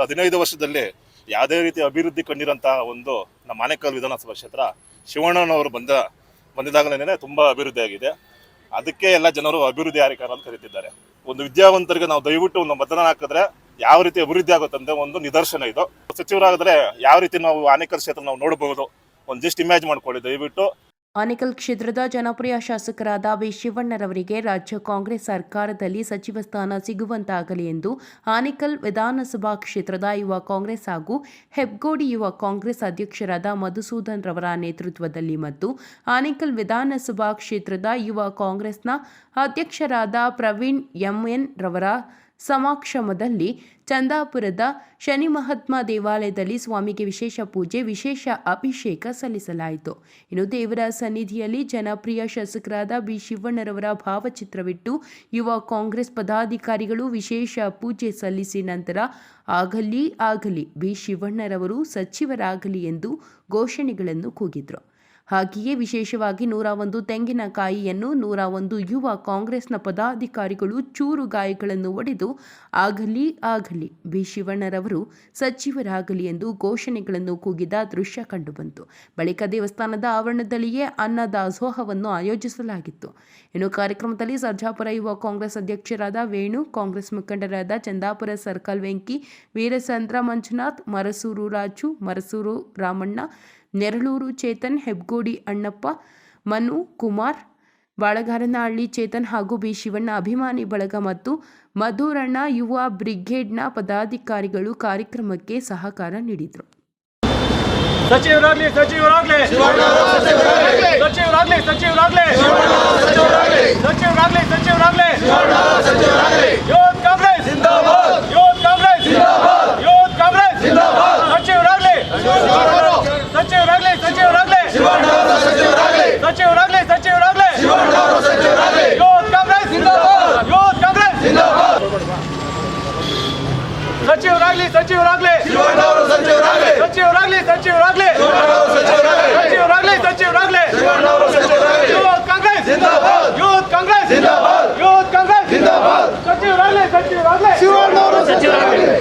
ಹದಿನೈದು ವರ್ಷದಲ್ಲಿ ಯಾವುದೇ ರೀತಿ ಅಭಿವೃದ್ಧಿ ಕಂಡಿರಂತಹ ಒಂದು ನಮ್ಮ ಆನೇಕಲ್ ವಿಧಾನಸಭಾ ಕ್ಷೇತ್ರ ಶಿವಣ್ಣನವರು ಬಂದ ಬಂದಿದಾಗಲೇ ತುಂಬ ಅಭಿವೃದ್ಧಿ ಆಗಿದೆ. ಅದಕ್ಕೆ ಎಲ್ಲ ಜನರು ಅಭಿವೃದ್ಧಿ ಆರಿಕಾರ ಅಂತ ಕರೀತಿದ್ದಾರೆ. ಒಂದು ವಿದ್ಯಾವಂತರಿಗೆ ನಾವು ದಯವಿಟ್ಟು ಒಂದು ಮತದಾನ ಹಾಕಿದ್ರೆ ಯಾವ ರೀತಿ ಅಭಿವೃದ್ಧಿ ಆಗುತ್ತಂದ್ರೆ ಒಂದು ನಿದರ್ಶನ ಇದು. ಸಚಿವರಾಗಿದ್ರೆ ಯಾವ ರೀತಿ ನಾವು ಆನೇಕಲ್ ಕ್ಷೇತ್ರ ನಾವು ನೋಡಬಹುದು, ಒಂದು ಜಸ್ಟ್ ಇಮ್ಯಾಜ್ ಮಾಡ್ಕೊಳ್ಳಿ ದಯವಿಟ್ಟು. ಆನೇಕಲ್ ಕ್ಷೇತ್ರದ ಜನಪ್ರಿಯ ಶಾಸಕರಾದ ವಿ. ಶಿವಣ್ಣರವರಿಗೆ ರಾಜ್ಯ ಕಾಂಗ್ರೆಸ್ ಸರ್ಕಾರದಲ್ಲಿ ಸಚಿವ ಸ್ಥಾನ ಸಿಗುವಂತಾಗಲಿ ಎಂದು ಆನೇಕಲ್ ವಿಧಾನಸಭಾ ಕ್ಷೇತ್ರದ ಯುವ ಕಾಂಗ್ರೆಸ್ ಹಾಗೂ ಹೆಬ್ಗೋಡಿ ಯುವ ಕಾಂಗ್ರೆಸ್ ಅಧ್ಯಕ್ಷರಾದ ಮಧುಸೂದನ್ ರವರ ನೇತೃತ್ವದಲ್ಲಿ ಮತ್ತು ಆನೇಕಲ್ ವಿಧಾನಸಭಾ ಕ್ಷೇತ್ರದ ಯುವ ಕಾಂಗ್ರೆಸ್ನ ಅಧ್ಯಕ್ಷರಾದ ಪ್ರವೀಣ್ ಎಂಎನ್ ರವರ ಸಮಕ್ಷಮದಲ್ಲಿ ಚಂದಾಪುರದ ಶನಿ ಮಹಾತ್ಮ ದೇವಾಲಯದಲ್ಲಿ ಸ್ವಾಮಿಗೆ ವಿಶೇಷ ಪೂಜೆ, ವಿಶೇಷ ಅಭಿಷೇಕ ಸಲ್ಲಿಸಲಾಯಿತು. ಇನ್ನು ದೇವರ ಸನ್ನಿಧಿಯಲ್ಲಿ ಜನಪ್ರಿಯ ಶಾಸಕರಾದ ಬಿ. ಶಿವಣ್ಣರವರ ಭಾವಚಿತ್ರವಿಟ್ಟು ಯುವ ಕಾಂಗ್ರೆಸ್ ಪದಾಧಿಕಾರಿಗಳು ವಿಶೇಷ ಪೂಜೆ ಸಲ್ಲಿಸಿ ನಂತರ ಆಗಲಿ ಆಗಲಿ ಬಿ. ಶಿವಣ್ಣರವರು ಸಚಿವರಾಗಲಿ ಎಂದು ಘೋಷಣೆಗಳನ್ನು ಕೂಗಿದ್ರು. ಹಾಗೆಯೇ ವಿಶೇಷವಾಗಿ ನೂರ ಒಂದು ತೆಂಗಿನಕಾಯಿಯನ್ನು ನೂರ ಒಂದು ಯುವ ಕಾಂಗ್ರೆಸ್ನ ಪದಾಧಿಕಾರಿಗಳು ಚೂರು ಗಾಯಗಳನ್ನು ಒಡೆದು ಆಗಲಿ ಆಗಲಿ ಬಿ ಶಿವಣ್ಣರವರು ಸಚಿವರಾಗಲಿ ಎಂದು ಘೋಷಣೆಗಳನ್ನು ಕೂಗಿದ ದೃಶ್ಯ ಕಂಡುಬಂತು. ಬಳಿಕ ದೇವಸ್ಥಾನದ ಆವರಣದಲ್ಲಿಯೇ ಅನ್ನ ದಾಸೋಹವನ್ನು ಆಯೋಜಿಸಲಾಗಿತ್ತು. ಇನ್ನು ಕಾರ್ಯಕ್ರಮದಲ್ಲಿ ಸರ್ಜಾಪುರ ಯುವ ಕಾಂಗ್ರೆಸ್ ಅಧ್ಯಕ್ಷರಾದ ವೇಣು, ಕಾಂಗ್ರೆಸ್ ಮುಖಂಡರಾದ ಚಂದಾಪುರ ಸರ್ಕಲ್ ವೆಂಕಿ ವೀರಚಂದ್ರ ಮಂಜುನಾಥ್, ಮರಸೂರು ರಾಜು, ಮರಸೂರು ರಾಮಣ್ಣ ನೆರಳೂರು ಚೇತನ್ ಹೆಬ್ಗೋಡಿ ಅಣ್ಣಪ್ಪ ಮನು ಕುಮಾರ್ ಬಾಳಗಾರನಹಳ್ಳಿ ಚೇತನ್ ಹಾಗೂ ಬಿ. ಶಿವಣ್ಣ ಅಭಿಮಾನಿ ಬಳಗ ಮತ್ತು ಮಧುರಣ್ಣ ಯುವ ಬ್ರಿಗೇಡ್ನ ಪದಾಧಿಕಾರಿಗಳು ಕಾರ್ಯಕ್ರಮಕ್ಕೆ ಸಹಕಾರ ನೀಡಿದರು. ಸಚಿವರಾಗ್ಲಿ ಸಚಿವರಾಗ್ಲಿ. ಸಚಿವರಾಗ್ಲಿ ಸಚಿವರಾಗ್ಲಿ. ಸಚಿವರಾಗ್ಲಿ ಸಚಿವರಾಗ್ಲಿ. ಕಾಂಗ್ರೆಸ್. ಕಾಂಗ್ರೆಸ್ ಯೂತ್ ಕಾಂಗ್ರೆಸ್ ಸಚಿವರಾಗ್ಲಿ ಸಚಿವರಾಗ್ಲಿ ಸಚಿವರಾಗ್ಲಿ ಸಚಿವರಾಗ್ಲಿ ಸಚಿವರಾಗ್ಲಿ ಯೂತ್ ಕಾಂಗ್ರೆಸ್ ಯೂತ್ ಕಾಂಗ್ರೆಸ್ ಸಚಿವರಾಗ್ಲಿ ಸಚಿವರಾಗ್ಲಿ ಸಚಿವರಾಗ್ಲಿ ಸಚಿವರಾಗ್ಲಿ ಸಚಿವರಾಗ್ಲಿ ಸಚಿವರಾಗ್ಲಿ youth Congress youth Congress youth Congress ಸಚಿವರಾಗ್ಲಿ ಸಚಿವರಾಗ್ಲಿ ಸಚಿವರಾಗ್ಲಿ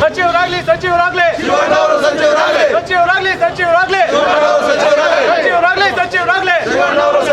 ಸಚಿವರಾಗ್ಲಿ ಸಚಿವರಾಗ್ಲಿ. ಸಚಿವರಾಗ್ಲಿ. ಸಚಿವರಾಗ್ಲಿ ಸಚಿವರಾಗ್ಲಿ. ಸಚಿವರಾಗ್ಲಿ. ಯೂತ್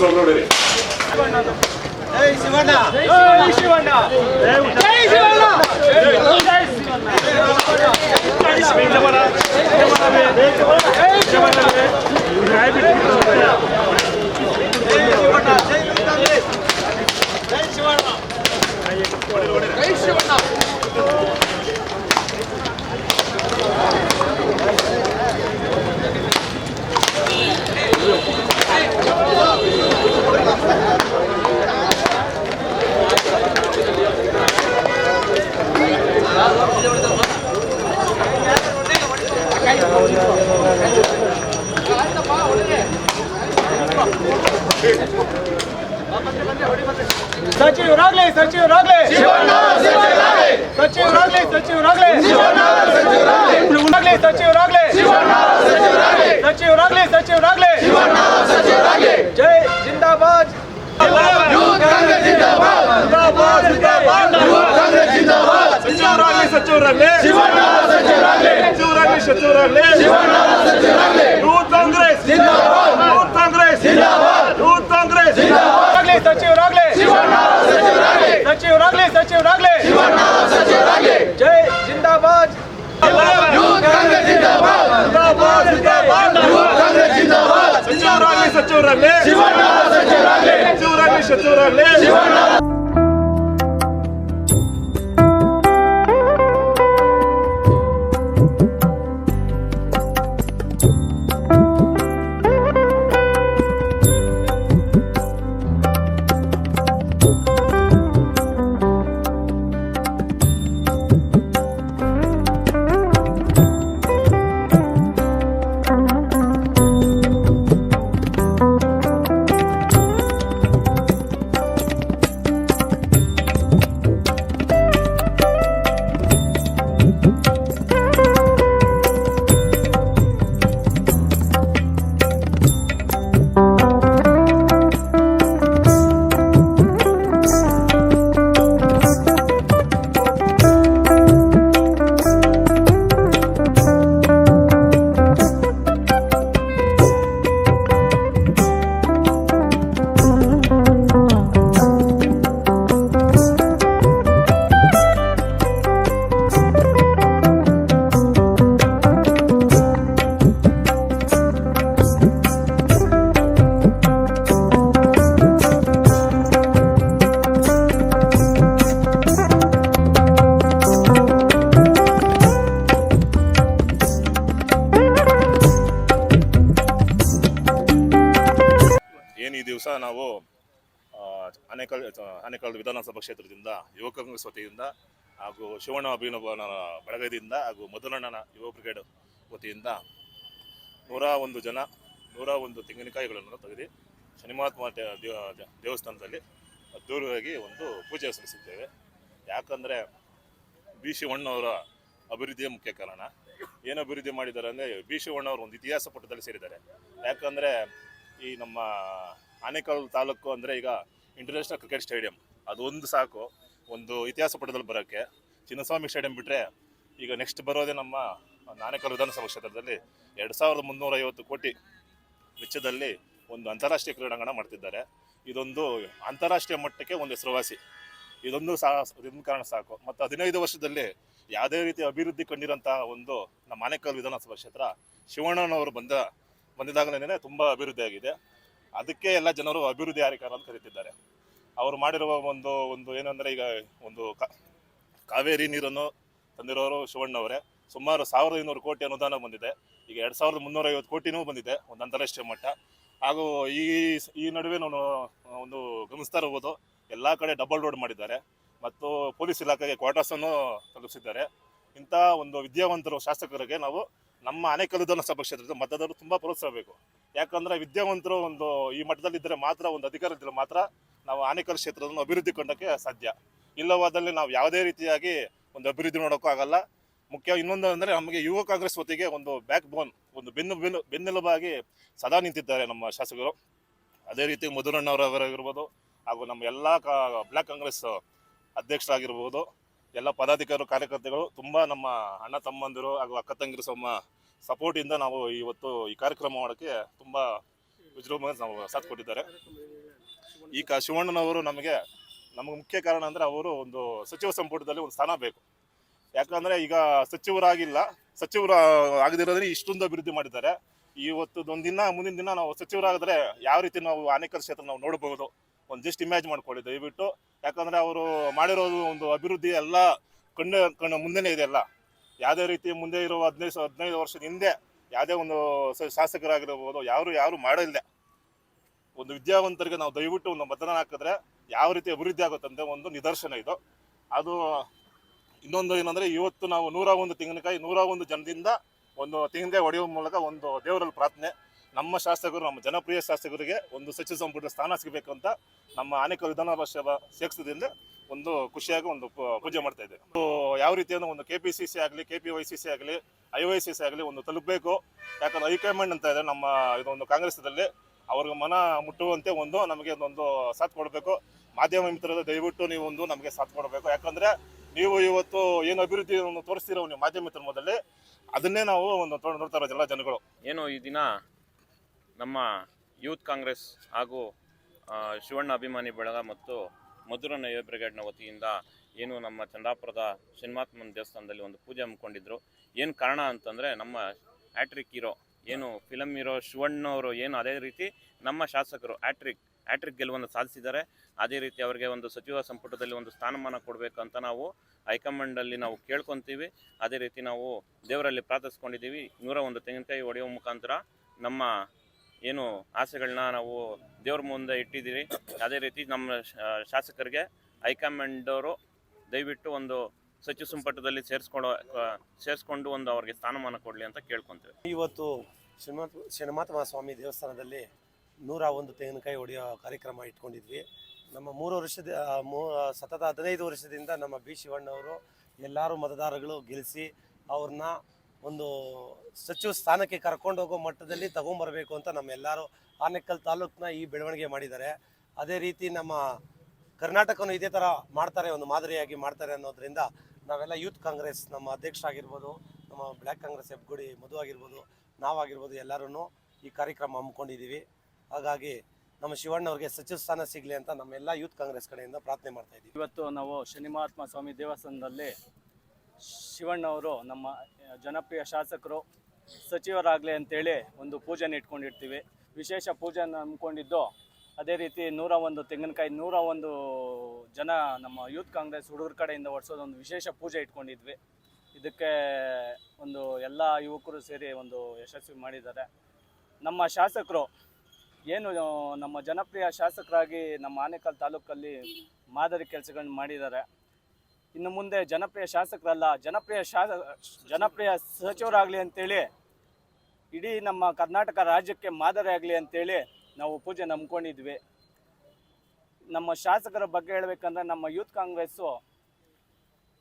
దూరంలో ఉండేది జై శివన్న జై శివన్న జై శివన్న జై శివన్న జై శివన్న జై శివన్న జై శివన్న ಸಚಿವರಾಗ್ಲಿ ಸಚಿವರಾಗ್ಲಿ ಸಚಿವರಾಗ್ಲಿ ಸಚಿವರಾಗ್ಲಿ ಜೈ ಜಿಂದಾಬಾದ್ ಸಚಿವರಾಗ್ಲಿ ಸಚಿವರಾಗ್ಲಿ ಸಚಿವರಾಗ್ಲಿ ಸಚಿವರಾಗ್ಲಿ youth Congress youth Congress youth Congress ಸಚಿವರಾಗ್ಲಿ ಸಚಿವರಾಗ್ಲಿ ಸಚಿವರಲ್ಲಿ ಸಚಿವರಲ್ಲಿ ಸಚಿವರಲ್ಲಿ ದಿವಸ ನಾವು ಆನೇಕಲ್ ಆನೇಕಲ್ ವಿಧಾನಸಭಾ ಕ್ಷೇತ್ರದಿಂದ ಯುವ ಕಾಂಗ್ರೆಸ್ ವತಿಯಿಂದ ಹಾಗೂ ಶಿವಣ್ಣ ಅಭಿನವನ ಬಳಗದಿಂದ ಹಾಗೂ ಮಧುರಣ್ಣನ ಯುವ ಬ್ರಿಗೇಡ್ ವತಿಯಿಂದ ನೂರ ಒಂದು ಜನ, ನೂರ ಒಂದು ತೆಂಗಿನಕಾಯಿಗಳನ್ನು ತೆಗೆದು ಶನಿಮಹಾತ್ಮ ದೇವಸ್ಥಾನದಲ್ಲಿ ಅದ್ದೂರಿಯಾಗಿ ಒಂದು ಪೂಜೆ ಸಲ್ಲಿಸಿದ್ದೇವೆ. ಯಾಕಂದರೆ ಬಿ ಶಿವಣ್ಣವರ ಅಭಿವೃದ್ಧಿಯ ಮುಖ್ಯ ಕಾರಣ. ಏನು ಅಭಿವೃದ್ಧಿ ಮಾಡಿದ್ದಾರೆ ಅಂದರೆ ಬಿ ಶಿವಣ್ಣವರು ಒಂದು ಇತಿಹಾಸ ಪುಟದಲ್ಲಿ ಸೇರಿದ್ದಾರೆ. ಯಾಕಂದರೆ ಈ ನಮ್ಮ ಆನೇಕಲ್ ತಾಲೂಕು ಅಂದರೆ ಈಗ ಇಂಟರ್ನ್ಯಾಷನಲ್ ಕ್ರಿಕೆಟ್ ಸ್ಟೇಡಿಯಂ ಅದು ಒಂದು ಸಾಕು, ಒಂದು ಇತಿಹಾಸ ಪುಟದಲ್ಲಿ ಬರೋಕ್ಕೆ. ಚಿನ್ನಸ್ವಾಮಿ ಸ್ಟೇಡಿಯಂ ಬಿಟ್ಟರೆ ಈಗ ನೆಕ್ಸ್ಟ್ ಬರೋದೇ ನಮ್ಮ ನಾನೇಕಲ್ ವಿಧಾನಸಭಾ ಕ್ಷೇತ್ರದಲ್ಲಿ ಎರಡು ಸಾವಿರದ ಮುನ್ನೂರ ಐವತ್ತು ಕೋಟಿ ವೆಚ್ಚದಲ್ಲಿ ಒಂದು ಅಂತಾರಾಷ್ಟ್ರೀಯ ಕ್ರೀಡಾಂಗಣ ಮಾಡ್ತಿದ್ದಾರೆ. ಇದೊಂದು ಅಂತಾರಾಷ್ಟ್ರೀಯ ಮಟ್ಟಕ್ಕೆ ಒಂದು ಹೆಸರುವಾಸಿ. ಇದೊಂದು ಸಾ, ಇದೊಂದು ಕಾರಣ ಸಾಕು. ಮತ್ತು ಹದಿನೈದು ವರ್ಷದಲ್ಲಿ ಯಾವುದೇ ರೀತಿ ಅಭಿವೃದ್ಧಿ ಕಂಡಿರೋಂಥ ಒಂದು ನಮ್ಮ ಆನೇಕಲ್ ವಿಧಾನಸಭಾ ಕ್ಷೇತ್ರ ಶಿವಣ್ಣನವರು ಬಂದ ಬಂದಿದ್ದಾಗಲೇ ತುಂಬ ಅಭಿವೃದ್ಧಿ ಆಗಿದೆ. ಅದಕ್ಕೆ ಎಲ್ಲ ಜನರು ಅಭಿವೃದ್ಧಿ ಹಾರಿಕಾರ ಅಂತ ಕರೀತಿದ್ದಾರೆ. ಅವರು ಮಾಡಿರುವ ಒಂದು ಒಂದು ಏನಂದ್ರೆ ಈಗ ಒಂದು ಕಾವೇರಿ ನೀರನ್ನು ತಂದಿರೋರು ಶಿವಣ್ಣವರೇ ಸುಮಾರು ಸಾವಿರದ ಐನೂರು ಕೋಟಿ ಅನುದಾನ ಬಂದಿದೆ. ಈಗ ಎರಡು ಸಾವಿರದ ಮುನ್ನೂರೈವತ್ತು ಕೋಟಿನೂ ಬಂದಿದೆ ಒಂದು ಅಂತಾರಾಷ್ಟ್ರೀಯ ಮಟ್ಟ. ಹಾಗೂ ಈ ಈ ನಡುವೆ ನಾನು ಒಂದು ಗಮನಿಸ್ತಾ ಇರ್ಬೋದು, ಎಲ್ಲ ಕಡೆ ಡಬಲ್ ರೋಡ್ ಮಾಡಿದ್ದಾರೆ. ಮತ್ತು ಪೊಲೀಸ್ ಇಲಾಖೆಗೆ ಕ್ವಾರ್ಟರ್ಸನ್ನು ತಲುಪಿಸಿದ್ದಾರೆ. ಇಂಥ ಒಂದು ವಿದ್ಯಾವಂತರು ಶಾಸಕರಿಗೆ ನಾವು ನಮ್ಮ ಆನೇಕಲ್ ವಿಧಾನಸಭಾ ಕ್ಷೇತ್ರದ ಮತದಾರರು ತುಂಬ ಪ್ರೋತ್ಸಾಹಬೇಕು. ಯಾಕಂದ್ರೆ ವಿದ್ಯಾವಂತರು ಒಂದು ಈ ಮಟ್ಟದಲ್ಲಿದ್ದರೆ ಮಾತ್ರ ಒಂದು ಅಧಿಕಾರ ಇದ್ದರೆ ಮಾತ್ರ ನಾವು ಆನೇಕಲ್ ಕ್ಷೇತ್ರವನ್ನು ಅಭಿವೃದ್ಧಿ ಕೊಂಡಕ್ಕೆ ಸಾಧ್ಯ. ಇಲ್ಲವಾದಲ್ಲಿ ನಾವು ಯಾವುದೇ ರೀತಿಯಾಗಿ ಒಂದು ಅಭಿವೃದ್ಧಿ ನೋಡೋಕ್ಕೂ ಆಗಲ್ಲ. ಮುಖ್ಯ ಇನ್ನೊಂದು ಅಂದರೆ ನಮಗೆ ಯುವ ಕಾಂಗ್ರೆಸ್ ಹೊತ್ತಿಗೆ ಒಂದು ಬ್ಯಾಕ್ ಬೋನ್ ಒಂದು ಬೆನ್ನು ಬೆನ್ನು ಬೆನ್ನೆಲುಬಾಗಿ ಸದಾ ನಿಂತಿದ್ದಾರೆ ನಮ್ಮ ಶಾಸಕರು. ಅದೇ ರೀತಿ ಮಧುರಣ್ಣವರವರಾಗಿರ್ಬೋದು ಹಾಗೂ ನಮ್ಮ ಎಲ್ಲ ಕಾ ಬ್ಲ್ಯಾಕ್ ಕಾಂಗ್ರೆಸ್ ಅಧ್ಯಕ್ಷರಾಗಿರ್ಬೋದು. ಎಲ್ಲ ಪದಾಧಿಕಾರಿಗಳು ಕಾರ್ಯಕರ್ತರು ತುಂಬ ನಮ್ಮ ಅಣ್ಣ ತಮ್ಮಂದಿರು ಹಾಗೂ ಅಕ್ಕ ತಂಗಿರು ಸಮ ಸಪೋರ್ಟಿಂದ ನಾವು ಇವತ್ತು ಈ ಕಾರ್ಯಕ್ರಮ ಮಾಡೋಕ್ಕೆ ತುಂಬ ವಿಜೃಂಭಣೆ ನಾವು ಸಾಥ್ ಕೊಟ್ಟಿದ್ದಾರೆ. ಈ ಕ ಶಿವಣ್ಣನವರು ನಮಗೆ ನಮಗೆ ಮುಖ್ಯ ಕಾರಣ ಅಂದರೆ ಅವರು ಒಂದು ಸಚಿವ ಸಂಪುಟದಲ್ಲಿ ಒಂದು ಸ್ಥಾನ ಬೇಕು. ಯಾಕಂದರೆ ಈಗ ಸಚಿವರಾಗಿಲ್ಲ, ಸಚಿವರು ಆಗದಿರೋದ್ರೆ ಇಷ್ಟೊಂದು ಅಭಿವೃದ್ಧಿ ಮಾಡಿದ್ದಾರೆ. ಇವತ್ತು ಒಂದು ದಿನ ಮುಂದಿನ ದಿನ ನಾವು ಸಚಿವರಾಗಿದ್ರೆ ಯಾವ ರೀತಿ ನಾವು ಅನೇಕ ಕ್ಷೇತ್ರ ನಾವು ನೋಡಬಹುದು ಒಂದು ಜಸ್ಟ್ ಇಮ್ಯಾಜ್ ಮಾಡ್ಕೊಳ್ಳಿ, ದಯವಿಟ್ಟು. ಯಾಕಂದರೆ ಅವರು ಮಾಡಿರೋದು ಒಂದು ಅಭಿವೃದ್ಧಿ ಎಲ್ಲ ಕಣ್ಣು ಕಣ್ಣು ಮುಂದೆನೇ ಇದೆ ಎಲ್ಲ. ಯಾವುದೇ ರೀತಿ ಮುಂದೆ ಇರೋ ಹದಿನೈದು ಹದಿನೈದು ವರ್ಷದ ಹಿಂದೆ ಯಾವುದೇ ಒಂದು ಶಾಸಕರಾಗಿರ್ಬೋದು, ಯಾರು ಯಾರು ಮಾಡಿಲ್ಲ ಒಂದು ವಿದ್ಯಾವಂತರಿಗೆ ನಾವು ದಯವಿಟ್ಟು ಒಂದು ಮತದಾನ ಹಾಕಿದ್ರೆ ಯಾವ ರೀತಿ ಅಭಿವೃದ್ಧಿ ಆಗುತ್ತಂತೆ ಒಂದು ನಿದರ್ಶನ ಇದು. ಅದು ಇನ್ನೊಂದು ಏನಂದ್ರೆ, ಇವತ್ತು ನಾವು ನೂರ ಒಂದು ತೆಂಗಿನಕಾಯಿ ನೂರ ಒಂದು ಜನದಿಂದ ಒಂದು ತೆಂಗಿನಕಾಯಿ ಹೊಡೆಯುವ ಮೂಲಕ ಒಂದು ದೇವರಲ್ಲಿ ಪ್ರಾರ್ಥನೆ. ನಮ್ಮ ಶಾಸಕರು, ನಮ್ಮ ಜನಪ್ರಿಯ ಶಾಸಕರಿಗೆ ಒಂದು ಸಚಿವ ಸಂಪುಟ ಸ್ಥಾನ ಸಿಗಬೇಕು ಅಂತ ನಮ್ಮ ಅನೇಕ ವಿಧಾನಸಭಾ ಕ್ಷೇತ್ರದಿಂದ ಒಂದು ಖುಷಿಯಾಗಿ ಒಂದು ಪೂಜೆ ಮಾಡ್ತಾ ಇದ್ದೇವೆ. ಯಾವ ರೀತಿಯ ಒಂದು ಕೆ ಪಿ ಸಿ ಸಿ ಆಗಲಿ K P Y C C ಆಗಲಿ ಐ ವೈ ಸಿ ಸಿ ಆಗಲಿ ಒಂದು ತಲುಪಬೇಕು. ಯಾಕಂದ್ರೆ ಹೈಕಮಾಂಡ್ ಅಂತ ಇದೆ ನಮ್ಮ ಇದೊಂದು ಕಾಂಗ್ರೆಸ್ದಲ್ಲಿ ಅವ್ರಿಗೆ ಮನ ಮುಟ್ಟುವಂತೆ ಒಂದು ನಮಗೆ ಒಂದು ಸಾಥ್ ಕೊಡಬೇಕು. ಮಾಧ್ಯಮ ಮಿತ್ರದ ದಯವಿಟ್ಟು ನೀವು ಒಂದು ನಮಗೆ ಸಾಥ್ ಕೊಡಬೇಕು. ಯಾಕಂದ್ರೆ ನೀವು ಇವತ್ತು ಏನು ಅಭಿವೃದ್ಧಿಯನ್ನು ತೋರಿಸ್ತೀರೋ ನೀವು ಮಾಧ್ಯಮ ಮಿತ್ರ ಮೊದಲೇ, ಅದನ್ನೇ ನಾವು ಒಂದು ನೋಡ್ತಾ ಇರೋದಿಲ್ಲ ಜನಗಳು. ಏನು ಈ ದಿನ ನಮ್ಮ ಯೂತ್ ಕಾಂಗ್ರೆಸ್ ಹಾಗೂ ಶಿವಣ್ಣ ಅಭಿಮಾನಿ ಬಳಗ ಮತ್ತು ಮಧುರ ನಯ ಬ್ರಿಗೇಡ್ನ ವತಿಯಿಂದ ಏನು ನಮ್ಮ ಚಂದಾಪುರದ ಶನಿಮಾತ್ಮನ ದೇವಸ್ಥಾನದಲ್ಲಿ ಒಂದು ಪೂಜೆ ಹಮ್ಮಿಕೊಂಡಿದ್ರು. ಏನು ಕಾರಣ ಅಂತಂದರೆ ನಮ್ಮ ಆ್ಯಟ್ರಿಕ್ ಹೀರೋ, ಏನು ಫಿಲಮ್ ಹೀರೋ ಶಿವಣ್ಣವರು ಏನು ಅದೇ ರೀತಿ ನಮ್ಮ ಶಾಸಕರು ಆ್ಯಟ್ರಿಕ್ ಆ್ಯಟ್ರಿಕ್ ಗೆಲುವನ್ನು ಸಾಧಿಸಿದ್ದಾರೆ. ಅದೇ ರೀತಿ ಅವರಿಗೆ ಒಂದು ಸಚಿವ ಸಂಪುಟದಲ್ಲಿ ಒಂದು ಸ್ಥಾನಮಾನ ಕೊಡಬೇಕಂತ ನಾವು ಹೈಕಮಾಂಡಲ್ಲಿ ನಾವು ಕೇಳ್ಕೊತೀವಿ. ಅದೇ ರೀತಿ ನಾವು ದೇವರಲ್ಲಿ ಪ್ರಾರ್ಥಿಸ್ಕೊಂಡಿದ್ದೀವಿ. ನೂರ ಒಂದು ತೆಂಗಿನಕಾಯಿ ಒಡೆಯುವ ಮುಖಾಂತರ ನಮ್ಮ ಏನು ಆಸೆಗಳನ್ನ ನಾವು ದೇವ್ರ ಮುಂದೆ ಇಟ್ಟಿದ್ದೀವಿ ಅದೇ ರೀತಿ ನಮ್ಮ ಶಾಸಕರಿಗೆ ಹೈಕಮಾಂಡ್ ಅವರು ದಯವಿಟ್ಟು ಒಂದು ಸಚಿವ ಸಂಪುಟದಲ್ಲಿ ಸೇರಿಸ್ಕೊಳ್ಳೋ ಸೇರಿಸ್ಕೊಂಡು ಒಂದು ಅವ್ರಿಗೆ ಸ್ಥಾನಮಾನ ಕೊಡಲಿ ಅಂತ ಕೇಳ್ಕೊತೇವೆ. ಇವತ್ತು ಶ್ರೀಮಂತ ಶನಿಮಾತಮ ಸ್ವಾಮಿ ದೇವಸ್ಥಾನದಲ್ಲಿ ನೂರ ಒಂದು ತೆಂಗಿನಕಾಯಿ ಹೊಡೆಯೋ ಕಾರ್ಯಕ್ರಮ ಇಟ್ಕೊಂಡಿದ್ವಿ. ನಮ್ಮ ಮೂರು ವರ್ಷದ ಮೂ ಸತತ ಹದಿನೈದು ವರ್ಷದಿಂದ ನಮ್ಮ ಬಿ ಶಿವಣ್ಣವರು ಎಲ್ಲರೂ ಮತದಾರಗಳು ಗೆಲ್ಲಿಸಿ ಅವ್ರನ್ನ ಒಂದು ಸಚಿವ ಸ್ಥಾನಕ್ಕೆ ಕರ್ಕೊಂಡು ಹೋಗೋ ಮಟ್ಟದಲ್ಲಿ ತಗೊಂಬರಬೇಕು ಅಂತ ನಮ್ಮೆಲ್ಲರೂ ಆನೆಕಲ್ ತಾಲೂಕನ್ನ ಈ ಬೆಳವಣಿಗೆ ಮಾಡಿದ್ದಾರೆ. ಅದೇ ರೀತಿ ನಮ್ಮ ಕರ್ನಾಟಕವನ್ನು ಇದೇ ಥರ ಮಾಡ್ತಾರೆ, ಒಂದು ಮಾದರಿಯಾಗಿ ಮಾಡ್ತಾರೆ ಅನ್ನೋದ್ರಿಂದ ನಾವೆಲ್ಲ ಯೂತ್ ಕಾಂಗ್ರೆಸ್ ನಮ್ಮ ಅಧ್ಯಕ್ಷ ಆಗಿರ್ಬೋದು, ನಮ್ಮ ಬ್ಲ್ಯಾಕ್ ಕಾಂಗ್ರೆಸ್ ಹೆಬ್ಗುಡಿ ಮಧು ಆಗಿರ್ಬೋದು ನಾವಾಗಿರ್ಬೋದು ಎಲ್ಲರೂ ಈ ಕಾರ್ಯಕ್ರಮ ಹಮ್ಮಿಕೊಂಡಿದ್ದೀವಿ. ಹಾಗಾಗಿ ನಮ್ಮ ಶಿವಣ್ಣವ್ರಿಗೆ ಸಚಿವ ಸ್ಥಾನ ಸಿಗಲಿ ಅಂತ ನಮ್ಮೆಲ್ಲ ಯೂತ್ ಕಾಂಗ್ರೆಸ್ ಕಡೆಯಿಂದ ಪ್ರಾರ್ಥನೆ ಮಾಡ್ತಾ ಇದ್ದೀವಿ. ಇವತ್ತು ನಾವು ಶನಿಮಹಾತ್ಮ ಸ್ವಾಮಿ ದೇವಸ್ಥಾನದಲ್ಲಿ ಶಿವಣ್ಣವರು ನಮ್ಮ ಜನಪ್ರಿಯ ಶಾಸಕರು, ಸಚಿವರಾಗಲಿ ಅಂತೇಳಿ ಒಂದು ಪೂಜೆನ ಇಟ್ಕೊಂಡಿರ್ತೀವಿ. ವಿಶೇಷ ಪೂಜೆನ ಹಮ್ಮಿಕೊಂಡಿದ್ದು ಅದೇ ರೀತಿ ನೂರ ಒಂದು ತೆಂಗಿನಕಾಯಿ, ನೂರ ಒಂದು ಜನ ನಮ್ಮ ಯೂತ್ ಕಾಂಗ್ರೆಸ್ ಹುಡುಗರ ಕಡೆಯಿಂದ ಒಂದು ವಿಶೇಷ ಪೂಜೆ ಇಟ್ಕೊಂಡಿದ್ವಿ. ಇದಕ್ಕೆ ಒಂದು ಎಲ್ಲ ಯುವಕರು ಸೇರಿ ಒಂದು ಯಶಸ್ವಿ ಮಾಡಿದ್ದಾರೆ. ನಮ್ಮ ಶಾಸಕರು ಏನು ನಮ್ಮ ಜನಪ್ರಿಯ ಶಾಸಕರಾಗಿ ನಮ್ಮ ಆನೇಕಲ್ ತಾಲೂಕಲ್ಲಿ ಮಾದರಿ ಕೆಲಸಗಳನ್ನ ಮಾಡಿದ್ದಾರೆ. ಇನ್ನು ಮುಂದೆ ಜನಪ್ರಿಯ ಶಾಸಕರಲ್ಲ, ಜನಪ್ರಿಯ ಶಾಸ, ಜನಪ್ರಿಯ ಸಚಿವರಾಗಲಿ ಅಂತೇಳಿ, ಇಡೀ ನಮ್ಮ ಕರ್ನಾಟಕ ರಾಜ್ಯಕ್ಕೆ ಮಾದರಿ ಆಗಲಿ ಅಂತೇಳಿ ನಾವು ಪೂಜೆ ನಂಬ್ಕೊಂಡಿದ್ವಿ. ನಮ್ಮ ಶಾಸಕರ ಬಗ್ಗೆ ಹೇಳಬೇಕಂದ್ರೆ ನಮ್ಮ ಯೂತ್ ಕಾಂಗ್ರೆಸ್ಸು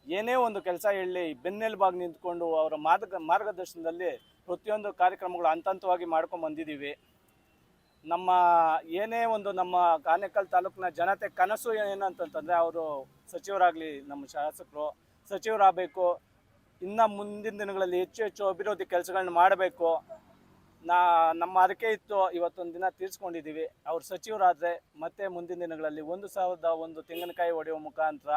ಏನೇ ಒಂದು ಕೆಲಸ ಹೇಳಿ ಬೆನ್ನೆಲುಬಾಗಿ ನಿಂತ್ಕೊಂಡು ಅವರ ಮಾರ್ಗ ಮಾರ್ಗದರ್ಶನದಲ್ಲಿ ಪ್ರತಿಯೊಂದು ಕಾರ್ಯಕ್ರಮಗಳು ಹಂತ ಹಂತವಾಗಿ ಮಾಡ್ಕೊಂಡು ಬಂದಿದ್ದೀವಿ ನಮ್ಮ ಏನೇ ಒಂದು ನಮ್ಮ ಆನೇಕಲ್ ತಾಲೂಕಿನ ಜನತೆ ಕನಸು ಏನಂತಂತಂದರೆ ಅವರು ಸಚಿವರಾಗಲಿ, ನಮ್ಮ ಶಾಸಕರು ಸಚಿವರಾಗಬೇಕು. ಇನ್ನು ಮುಂದಿನ ದಿನಗಳಲ್ಲಿ ಹೆಚ್ಚು ಹೆಚ್ಚು ಅಭಿವೃದ್ಧಿ ಕೆಲಸಗಳನ್ನ ಮಾಡಬೇಕು. ನಾ, ನಮ್ಮ ಅದಕ್ಕೆ ಇತ್ತು, ಇವತ್ತೊಂದು ದಿನ ತೀರಿಸ್ಕೊಂಡಿದ್ದೀವಿ. ಅವ್ರು ಸಚಿವರಾದರೆ ಮತ್ತೆ ಮುಂದಿನ ದಿನಗಳಲ್ಲಿ ಒಂದು ಸಾವಿರದ ಒಂದು ತೆಂಗಿನಕಾಯಿ ಹೊಡೆಯುವ ಮುಖಾಂತರ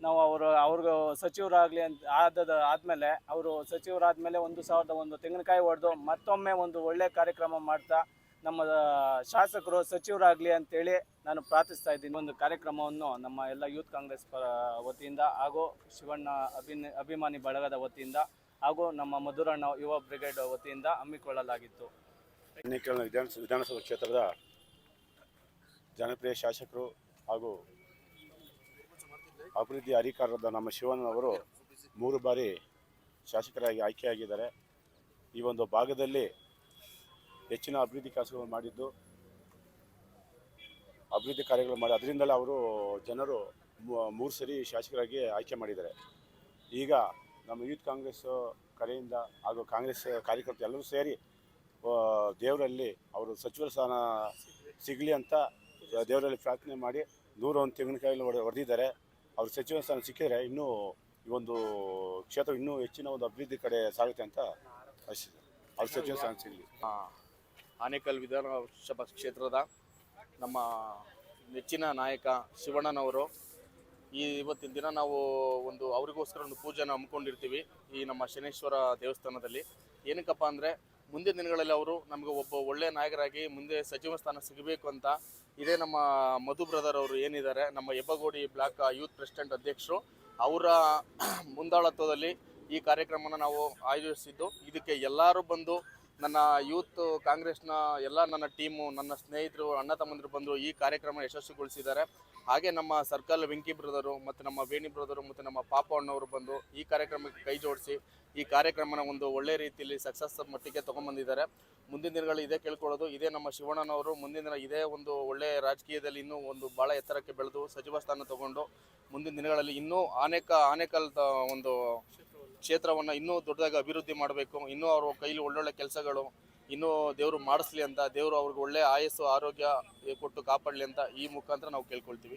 ನಾವು ಅವರು, ಅವ್ರಿಗೂ ಸಚಿವರಾಗಲಿ ಅಂತ ಆದ ಆದಮೇಲೆ ಅವರು ಸಚಿವರಾದಮೇಲೆ ಒಂದು ಸಾವಿರದ ಒಂದು ತೆಂಗಿನಕಾಯಿ ಹೊಡೆದು ಮತ್ತೊಮ್ಮೆ ಒಂದು ಒಳ್ಳೆಯ ಕಾರ್ಯಕ್ರಮ ಮಾಡ್ತಾ ನಮ್ಮ ಶಾಸಕರು, ಸಚಿವರಾಗಲಿ ಅಂತೇಳಿ ನಾನು ಪ್ರಾರ್ಥಿಸ್ತಾ ಇದ್ದೀನಿ. ಒಂದು ಕಾರ್ಯಕ್ರಮವನ್ನು ನಮ್ಮ ಎಲ್ಲ ಯೂತ್ ಕಾಂಗ್ರೆಸ್ ವತಿಯಿಂದ ಹಾಗೂ ಶಿವಣ್ಣ ಅಭಿನ, ಅಭಿಮಾನಿ ಬಳಗದ ವತಿಯಿಂದ ಹಾಗೂ ನಮ್ಮ ಮಧುರಣ್ಣ ಯುವ ಬ್ರಿಗೇಡ್ ವತಿಯಿಂದ ಹಮ್ಮಿಕೊಳ್ಳಲಾಗಿತ್ತು. ವಿಧಾನ ವಿಧಾನಸಭಾ ಕ್ಷೇತ್ರದ ಜನಪ್ರಿಯ ಶಾಸಕರು ಹಾಗೂ ಅಭಿವೃದ್ಧಿ ಅಧಿಕಾರದ ನಮ್ಮ ಶಿವಣ್ಣನವರು ಮೂರು ಬಾರಿ ಶಾಸಕರಾಗಿ ಆಯ್ಕೆಯಾಗಿದ್ದಾರೆ. ಈ ಒಂದು ಭಾಗದಲ್ಲಿ ಹೆಚ್ಚಿನ ಅಭಿವೃದ್ಧಿ ಕೆಲಸಗಳು ಮಾಡಿದ್ದು, ಅಭಿವೃದ್ಧಿ ಕಾರ್ಯಗಳು ಮಾಡಿ, ಅದರಿಂದಲೇ ಅವರು ಜನರು ಮೂರು ಸರಿ ಶಾಸಕರಾಗಿ ಆಯ್ಕೆ ಮಾಡಿದ್ದಾರೆ. ಈಗ ನಮ್ಮ ಯೂತ್ ಕಾಂಗ್ರೆಸ್ ಕಡೆಯಿಂದ ಹಾಗೂ ಕಾಂಗ್ರೆಸ್ ಕಾರ್ಯಕರ್ತರು ಎಲ್ಲರೂ ಸೇರಿ ದೇವರಲ್ಲಿ ಅವರು ಸಚಿವ ಸ್ಥಾನ ಸಿಗಲಿ ಅಂತ ದೇವರಲ್ಲಿ ಪ್ರಾರ್ಥನೆ ಮಾಡಿ ನೂರ ಒಂದು ಹೊಡೆ, ಹೊಡೆದಿದ್ದಾರೆ. ಅವರು ಸಚಿವ ಸ್ಥಾನ ಸಿಕ್ಕಿದರೆ ಇನ್ನೂ ಈ ಒಂದು ಕ್ಷೇತ್ರ ಇನ್ನೂ ಹೆಚ್ಚಿನ ಒಂದು ಅಭಿವೃದ್ಧಿ ಕಡೆ ಸಾಗುತ್ತೆ ಅಂತ ಆಶಿಸಿದೆ ಅವ್ರ ಸಚಿವ ಸ್ಥಾನ ಸಿಗಲಿ. ಆನೇಕಲ್ ವಿಧಾನಸಭಾ ಕ್ಷೇತ್ರದ ನಮ್ಮ ನೆಚ್ಚಿನ ನಾಯಕ ಶಿವಣ್ಣನವರು. ಈ ಇವತ್ತಿನ ದಿನ ನಾವು ಒಂದು ಅವರಿಗೋಸ್ಕರ ಒಂದು ಪೂಜೆನ ಹಮ್ಮಿಕೊಂಡಿರ್ತೀವಿ ಈ ನಮ್ಮ ಶನೇಶ್ವರ ದೇವಸ್ಥಾನದಲ್ಲಿ. ಏನಕ್ಕಪ್ಪ ಅಂದರೆ ಮುಂದಿನ ದಿನಗಳಲ್ಲಿ ಅವರು ನಮಗೆ ಒಬ್ಬ ಒಳ್ಳೆಯ ನಾಯಕರಾಗಿ ಮುಂದೆ ಸಚಿವ ಸ್ಥಾನ ಸಿಗಬೇಕು ಅಂತ ಇದೇ ನಮ್ಮ ಮಧು ಬ್ರದರ್ ಅವರು ಏನಿದ್ದಾರೆ, ನಮ್ಮ ಹೆಬ್ಬಗೋಡಿ ಬ್ಲಾಕ್ ಯೂತ್ ಪ್ರೆಸಿಡೆಂಟ್ ಅಧ್ಯಕ್ಷರು ಅವರ ಮುಂದಾಳತ್ವದಲ್ಲಿ ಈ ಕಾರ್ಯಕ್ರಮನ ನಾವು ಆಯೋಜಿಸಿದ್ದು. ಇದಕ್ಕೆ ಎಲ್ಲರೂ ಬಂದು ನನ್ನ ಯೂತ್ ಕಾಂಗ್ರೆಸ್ನ ಎಲ್ಲ ನನ್ನ ಟೀಮು, ನನ್ನ ಸ್ನೇಹಿತರು, ಅಣ್ಣ ತಮ್ಮಂದಿರು ಬಂದು ಈ ಕಾರ್ಯಕ್ರಮ ಯಶಸ್ವಿಗೊಳಿಸಿದ್ದಾರೆ. ಹಾಗೆ ನಮ್ಮ ಸರ್ಕಲ್ ವೆಂಕಿ ಬ್ರದರು ಮತ್ತು ನಮ್ಮ ವೇಣಿ ಬ್ರದರು ಮತ್ತು ನಮ್ಮ ಪಾಪ ಅಣ್ಣವರು ಬಂದು ಈ ಕಾರ್ಯಕ್ರಮಕ್ಕೆ ಕೈ ಜೋಡಿಸಿ ಈ ಕಾರ್ಯಕ್ರಮನ ಒಂದು ಒಳ್ಳೆ ರೀತಿಯಲ್ಲಿ ಸಕ್ಸಸ್ ಮಟ್ಟಿಗೆ ತೊಗೊಂಬಂದಿದ್ದಾರೆ ಮುಂದಿನ ದಿನಗಳು ಇದೇ ಕೇಳ್ಕೊಳ್ಳೋದು, ಇದೇ ನಮ್ಮ ಶಿವಣ್ಣನವರು ಮುಂದಿನ ದಿನ ಇದೇ ಒಂದು ಒಳ್ಳೆ ರಾಜಕೀಯದಲ್ಲಿ ಇನ್ನೂ ಒಂದು ಭಾಳ ಎತ್ತರಕ್ಕೆ ಬೆಳೆದು ಸಚಿವ ಸ್ಥಾನ ತಗೊಂಡು ಮುಂದಿನ ದಿನಗಳಲ್ಲಿ ಇನ್ನೂ ಆನೇಕ ಆನೇಕಲ್ ಒಂದು ಕ್ಷೇತ್ರವನ್ನು ಇನ್ನೂ ದೊಡ್ಡದಾಗಿ ಅಭಿವೃದ್ಧಿ ಮಾಡಬೇಕು, ಇನ್ನೂ ಅವ್ರ ಕೈಲಿ ಒಳ್ಳೊಳ್ಳೆ ಕೆಲಸಗಳು ಇನ್ನೂ ದೇವರು ಮಾಡಿಸ್ಲಿ ಅಂತ, ದೇವರು ಅವ್ರಿಗೆ ಒಳ್ಳೆ ಆಯಸ್ಸು, ಆರೋಗ್ಯ ಕೊಟ್ಟು ಕಾಪಾಡಲಿ ಅಂತ ಈ ಮುಖಾಂತರ ನಾವು ಕೇಳ್ಕೊಳ್ತೀವಿ.